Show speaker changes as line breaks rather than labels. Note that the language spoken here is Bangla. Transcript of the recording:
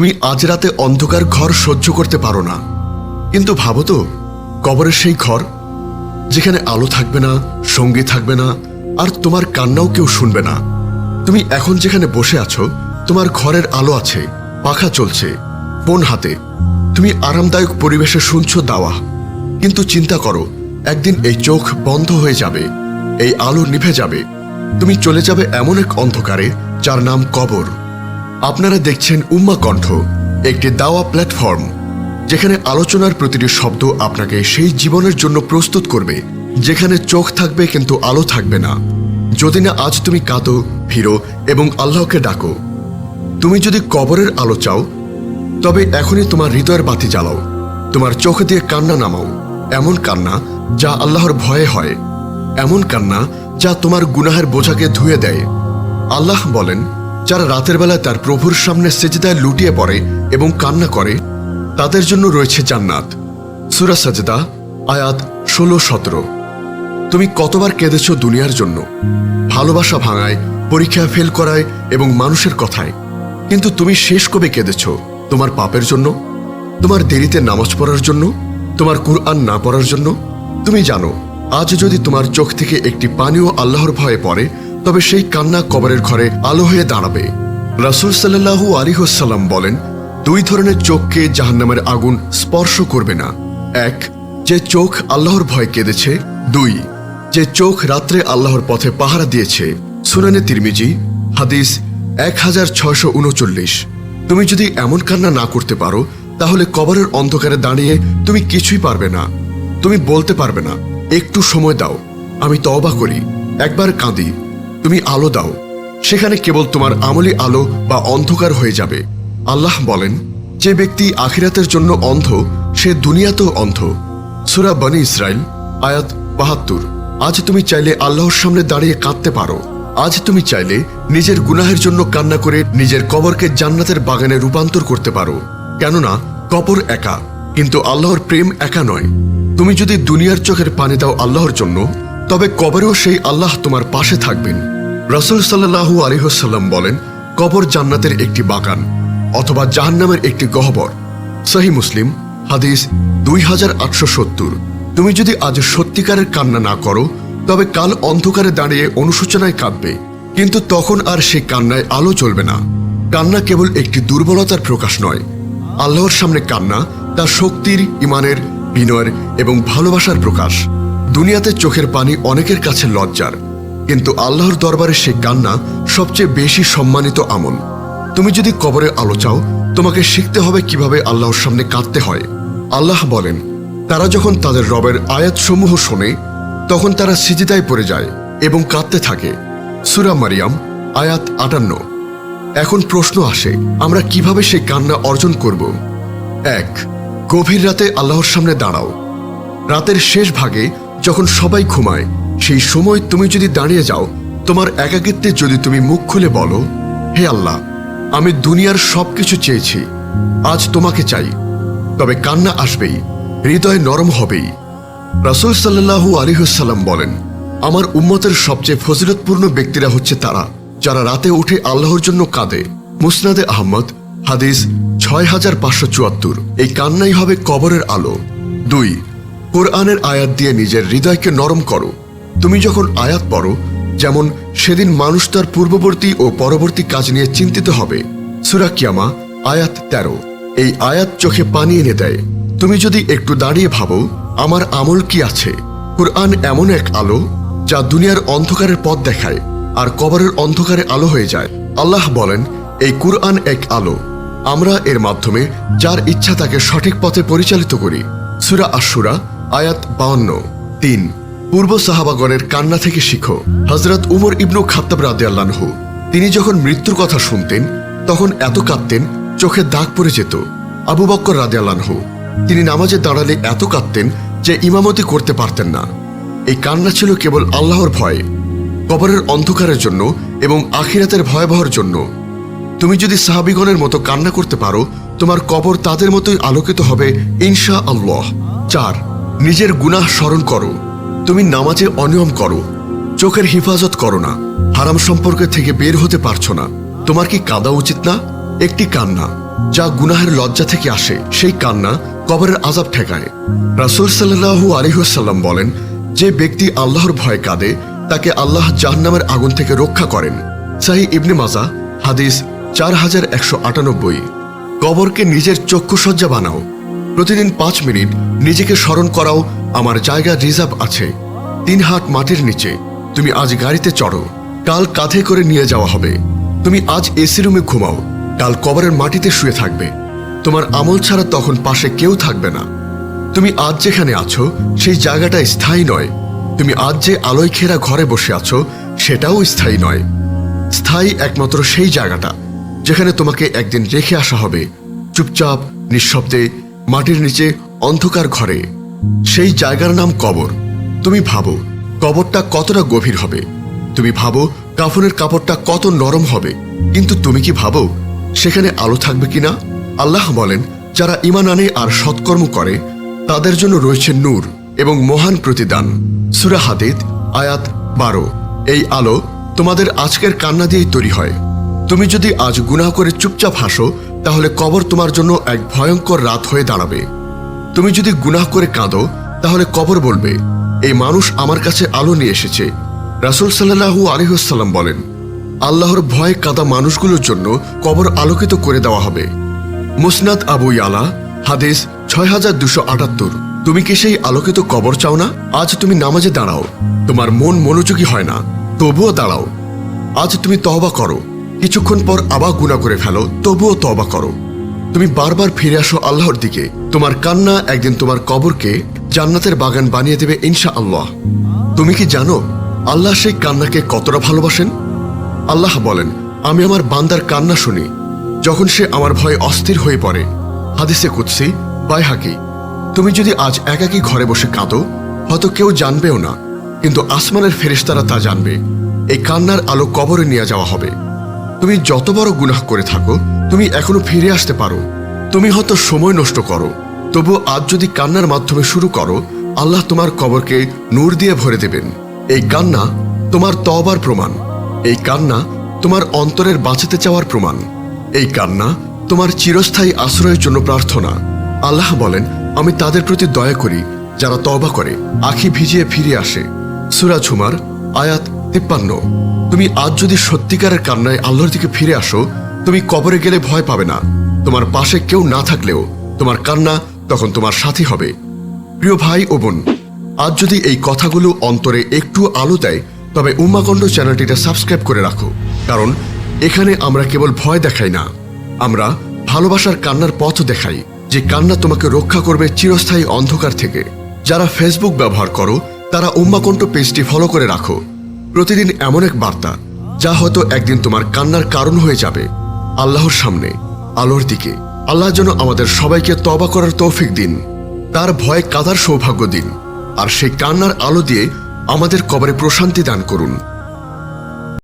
তুমি আজ রাতে অন্ধকার ঘর সহ্য করতে পারো না। কিন্তু ভাবো তো, কবরের সেই ঘর, যেখানে আলো থাকবে না, সঙ্গী থাকবে না, আর তোমার কান্নাও কেউ শুনবে না। তুমি এখন যেখানে বসে আছো, তোমার ঘরের আলো আছে, পাখা চলছে ফোন হাতে। তুমি আরামদায়ক পরিবেশে শুনছো দাওয়া কিন্তু চিন্তা করো, একদিন এই চোখ বন্ধ হয়ে যাবে, এই আলো নিভে যাবে। তুমি চলে যাবে এমন এক অন্ধকারে, যার নাম কবর। আপনারা দেখছেন উম্মা কণ্ঠ, একটি দাওয়া প্ল্যাটফর্ম, যেখানে আলোচনার প্রতিটি শব্দ আপনাকে সেই জীবনের জন্য প্রস্তুত করবে, যেখানে চোখ থাকবে কিন্তু আলো থাকবে না। যদি না আজ তুমি কাঁদো, ফিরো এবং আল্লাহকে ডাকো। তুমি যদি কবরের আলো চাও, তবে এখনই তোমার হৃদয়ের বাতি জ্বালাও, তোমার চোখ দিয়ে কান্না নামাও, এমন কান্না যা আল্লাহর ভয়ে হয়, এমন কান্না যা তোমার গুনাহের বোঝাকে ধুয়ে দেয়। আল্লাহ বলেন যারা রাতের বেলায় তার প্রভুর সামনে সেজদায় লুটিয়ে পড়ে এবং কান্না করে, তাদের জন্য রয়েছে জান্নাত। সুরা সাজদা, আয়াত ষোলো, সতেরো। তুমি কতবার কেঁদেছ দুনিয়ার জন্য? ভালোবাসা ভাঙায়, পরীক্ষা ফেল করায় এবং মানুষের কথায়। কিন্তু তুমি শেষ কবে কেঁদেছ? তোমার পাপের জন্য? তোমার দেরিতে নামাজ পড়ার জন্য? তোমার কুরআন না পড়ার জন্য? তুমি জানো, আজ যদি তোমার চোখ থেকে একটি পানীয় আল্লাহর ভয়ে পড়ে তবে সেই কান্না কবরের ঘরে আলো হয়ে দাঁড়াবে। রাসুল সাল্লাহু আলিহাল্লাম বলেন, দুই ধরনের চোখকে জাহান্নামের আগুন স্পর্শ করবে না। এক, যে চোখ আল্লাহর ভয় কেঁদেছে। দুই, যে চোখ রাত্রে আল্লাহর পথে পাহারা দিয়েছে। সুনানে তিরমিজি, হাদিস এক হাজার ছয়শো উনচল্লিশ। তুমি যদি এমন কান্না না করতে পারো, তাহলে কবরের অন্ধকারে দাঁড়িয়ে তুমি কিছুই পারবে না। তুমি বলতে পারবে না, একটু সময় দাও, আমি তওবা করি, একবার কাঁদি। তুমি আলো দাও। সেখানে কেবল তোমার আমলি আলো বা অন্ধকার হয়ে যাবে। আল্লাহ বলেন, যে ব্যক্তি আখিরাতের জন্য অন্ধ, সে দুনিয়াতেও অন্ধ। সুরা বনি ইসরায়েল আয়াত বাহাত্তর। আজ তুমি চাইলে আল্লাহর সামনে দাঁড়িয়ে কাঁদতে পারো। আজ তুমি চাইলে নিজের গুনাহের জন্য কান্না করে নিজের কবরকে জান্নাতের বাগানে রূপান্তর করতে পারো। কেননা, কবর একা, কিন্তু আল্লাহর প্রেম একা নয়। তুমি যদি দুনিয়ার চোখের পানি দাও আল্লাহর জন্য তবে কবরেও সেই আল্লাহ তোমার পাশে থাকবেন। রসুল সাল্লাহু আলিহসাল্লাম বলেন, কবর জান্নাতের একটি বাগান অথবা জাহান্নামের একটি গহবর। সহি মুসলিম, হাদিস দুই হাজার আটশো সত্তর। তুমি যদি আজ সত্যিকারের কান্না না করো, তবে কাল অন্ধকারে দাঁড়িয়ে অনুশোচনায় কাঁদবে। কিন্তু তখন আর সেই কান্নায় আলো চলবে না। কান্না কেবল একটি দুর্বলতার প্রকাশ নয়। আল্লাহর সামনে কান্না তার শক্তির, ইমানের, বিনয়ের এবং ভালোবাসার প্রকাশ। দুনিয়াতে চোখের পানি অনেকের কাছে লজ্জার, কিন্তু আল্লাহর দরবারে সে কান্না সবচেয়ে বেশি সম্মানিত আমল। তুমি যদি কবরে আলো চাও, তোমাকে শিখতে হবে কীভাবে আল্লাহর সামনে কাঁদতে হয়। আল্লাহ বলেন, তারা যখন তাদের রবের আয়াতসমূহ শোনে, তখন তারা সিজিদায় পড়ে যায় এবং কাঁদতে থাকে। সুরা মারিয়াম, আয়াত আটান্ন। এখন প্রশ্ন আসে, আমরা কীভাবে সেই কান্না অর্জন করব? এক, গভীর রাতে আল্লাহর সামনে দাঁড়াও। রাতের শেষ ভাগে যখন সবাই ঘুমায়, সেই সময় তুমি যদি দাঁড়িয়ে যাও, তোমার একাকিত্বে যদি তুমি মুখ খুলে বলো, হে আল্লাহ, আমি দুনিয়ার সবকিছু চেয়েছি, আজ তোমাকে চাই। তবে কান্না আসবেই, হৃদয় নরম হবেই। রাসুল সাল্লাহু আলিহাল্লাম বলেন, আমার উম্মতের সবচেয়ে ফজিলতপূর্ণ ব্যক্তিরা হচ্ছে তারা, যারা রাতে উঠে আল্লাহর জন্য কাঁদে। মুসনাদে আহমদ, হাদিস ছয় হাজার পাঁচশো চুয়াত্তর। এই কান্নাই হবে কবরের আলো। দুই কোরআনের আয়াত দিয়ে নিজের হৃদয়কে নরম করো। তুমি যখন আয়াত পড়ো, যেমন সেদিন মানুষ তার পূর্ববর্তী ও পরবর্তী কাজ নিয়ে চিন্তিত হবে। সুরা কিয়ামা, আয়াত তেরো। এই আয়াত চোখে পানি এনে দেয়। তুমি যদি একটু দাঁড়িয়ে ভাবো, আমার আমল কি আছে? কোরআন এমন এক আলো, যা দুনিয়ার অন্ধকারের পথ দেখায়, আর কবরের অন্ধকারে আলো হয়ে যায়। আল্লাহ বলেন, এই কুরআন এক আলো। আমরা এর মাধ্যমে যার ইচ্ছা তাকে সঠিক পথে পরিচালিত করি। সুরা আশুরা আয়াত বাউন্ন। তিন, পূর্ব সাহাবাগণের কান্না থেকে শিখো। হজরত উমর ইবনু খাত্তাব রাদে আল্লাহু তিনি যখন মৃত্যুর কথা শুনতেন, তখন এত কাঁদতেন, চোখে দাগ পড়ে যেত। আবু বক্কর রাদে আল্লাহু তিনি নামাজে দাঁড়ালে এত কাঁদতেন যে ইমামতি করতে পারতেন না। এই কান্না ছিল কেবল আল্লাহর ভয়, কবরের অন্ধকারের জন্য এবং আখিরাতের ভয়াবহর জন্য। তুমি যদি সাহাবিগণের মতো কান্না করতে পারো, তোমার কবর তাদের মতোই আলোকিত হবে ইনশা আল্লাহ চার নিজের গুনাহ স্মরণ করো। তুমি নামাজে অনিয়ম করো। চোখের হেফাজত করো না। হারাম সম্পর্ক থেকে বের হতে পারছ না। তোমার কি কাঁদা উচিত না? একটি কান্না, যা গুনাহের লজ্জা থেকে আসে, সেই কান্না কবরের আজাব ঠেকায়। রাসুল সাল্লাহু আলিহাসাল্লাম বলেন, যে ব্যক্তি আল্লাহর ভয়ে কাঁদে, তাকে আল্লাহ জাহান্নামের আগুন থেকে রক্ষা করেন। সাহি ইবনে মাজা, হাদিস চার হাজার একশো আটানব্বই। কবরকে নিজের চক্ষুসজ্জা বানাও। প্রতিদিন পাঁচ মিনিট নিজেকে স্মরণ করাও আমার জায়গা রিজার্ভ আছে। তিন হাত মাটির নিচে। তুমি আজ গাড়িতে চড়ো। কাল কাঁধে করে নিয়ে যাওয়া হবে। তুমি আজ এসি রুমে ঘুমাও। কাল কবরের মাটিতে শুয়ে থাকবে। তোমার আমল ছাড়া তখন পাশে কেউ থাকবে না। তুমি আজ যেখানে আছো, সেই জায়গাটা স্থায়ী নয়। তুমি আজ যে আলোয় ঘেরা ঘরে বসে আছো, সেটাও স্থায়ী নয়। স্থায়ী একমাত্র সেই জায়গাটা, যেখানে তোমাকে একদিন রেখে আসা হবে। চুপচাপ, নিঃশব্দে মাটির নিচে অন্ধকার ঘরে। সেই জায়গার নাম কবর। তুমি ভাবো, কবরটা কতটা গভীর হবে? তুমি ভাবো, কাফনের কাপড়টা কত নরম হবে। কিন্তু তুমি কি ভাবো, সেখানে আলো থাকবে কিনা? আল্লাহ বলেন, যারা ইমান আনে আর সৎকর্ম করে, তাদের জন্য রয়েছে নূর এবং মহান প্রতিদান। সুরা হাদিদ, আয়াত বারো। এই আলো তোমাদের আজকের কান্না দিয়েই তৈরি হয়। তুমি যদি আজ গুনাহ করে চুপচাপ হাসো তাহলে কবর তোমার জন্য এক ভয়ঙ্কর রাত হয়ে দাঁড়াবে। তুমি যদি গুনাহ করে কাঁদো, তাহলে কবর বলবে, এই মানুষ আমার কাছে আলো নিয়ে এসেছে। রাসুল সাল্লাহু আলহিহাল্লাম বলেন, আল্লাহর ভয়ে কাদা মানুষগুলোর জন্য কবর আলোকিত করে দেওয়া হবে। মুসনাদ আবু ইয়ালা, হাদিস ছয় হাজার দুশো আটাত্তর। তুমি কি সেই আলোকিত কবর চাও না? আজ তুমি নামাজে দাঁড়াও। তোমার মন মনোযোগী হয় না। তবুও দাঁড়াও। আজ তুমি তহবা করো। কিছুক্ষণ পর আবার গুণা করে ফেলো, তবুও তহবা করো। তুমি বারবার ফিরে আসো আল্লাহর দিকে। তোমার কান্না একদিন তোমার কবরকে জান্নাতের বাগান বানিয়ে দেবে ইনশা আল্লাহ তুমি কি জানো আল্লাহ সেই কান্নাকে কতটা ভালোবাসেন? আল্লাহ বলেন, আমি আমার বান্দার কান্না শুনি, যখন সে আমার ভয়ে অস্থির হয়ে পড়ে। হাদিসে কুৎসি বাই হাকি তুমি যদি আজ একাকী ঘরে বসে কাঁদো, হয়তো কেউ জানবেও না। কিন্তু আসমানের ফেরিস্তারা তা জানবে। এই কান্নার আলো কবরে নিয়ে যাওয়া হবে। তুমি যত বড় গুনাহ করে থাকো, তুমি এখনও ফিরে আসতে পারো। তুমি হয়তো সময় নষ্ট করো। তবু আজ যদি কান্নার মাধ্যমে শুরু করো, আল্লাহ তোমার কবরকে নূর দিয়ে ভরে দেবেন। এই কান্না তোমার তবার প্রমাণ। এই কান্না তোমার অন্তরের বাঁচাতে চাওয়ার প্রমাণ। এই কান্না তোমার চিরস্থায়ী আশ্রয়ের জন্য প্রার্থনা। আল্লাহ বলেন, আমি তাদের প্রতি দয়া করি, যারা তবা করে, আখি ভিজিয়ে ফিরে আসে। সুরা ঝুমার, আয়াত তিপ্পান্ন। তুমি আজ যদি সত্যিকারের কান্নায় আল্লাহর দিকে ফিরে আসো, তুমি কবরে গেলে ভয় পাবে না। তোমার পাশে কেউ না থাকলেও তোমার কান্না তখন তোমার সাথী হবে। প্রিয় ভাই ও বোন, আজ যদি এই কথাগুলো অন্তরে একটু আলো দেয়, তবে উম্মাকণ্ড চ্যানেলটিতে সাবস্ক্রাইব করে রাখো, কারণ এখানে আমরা কেবল ভয় দেখাই না। আমরা ভালোবাসার কান্নার পথ দেখাই, যে কান্না তোমাকে রক্ষা করবে চিরস্থায়ী অন্ধকার থেকে। যারা ফেসবুক ব্যবহার করো, তারা উম্মাকণ্ঠ পেজটি ফলো করে রাখো। প্রতিদিন এমন এক বার্তা, যা হয়তো একদিন তোমার কান্নার কারণ হয়ে যাবে। আল্লাহর সামনে, আলোর দিকে। আল্লাহ যেন আমাদের সবাইকে তবা করার তৌফিক দিন। তার ভয় কাদার সৌভাগ্য দিন। আর সেই কান্নার আলো দিয়ে আমাদের কবরে প্রশান্তি দান করুন।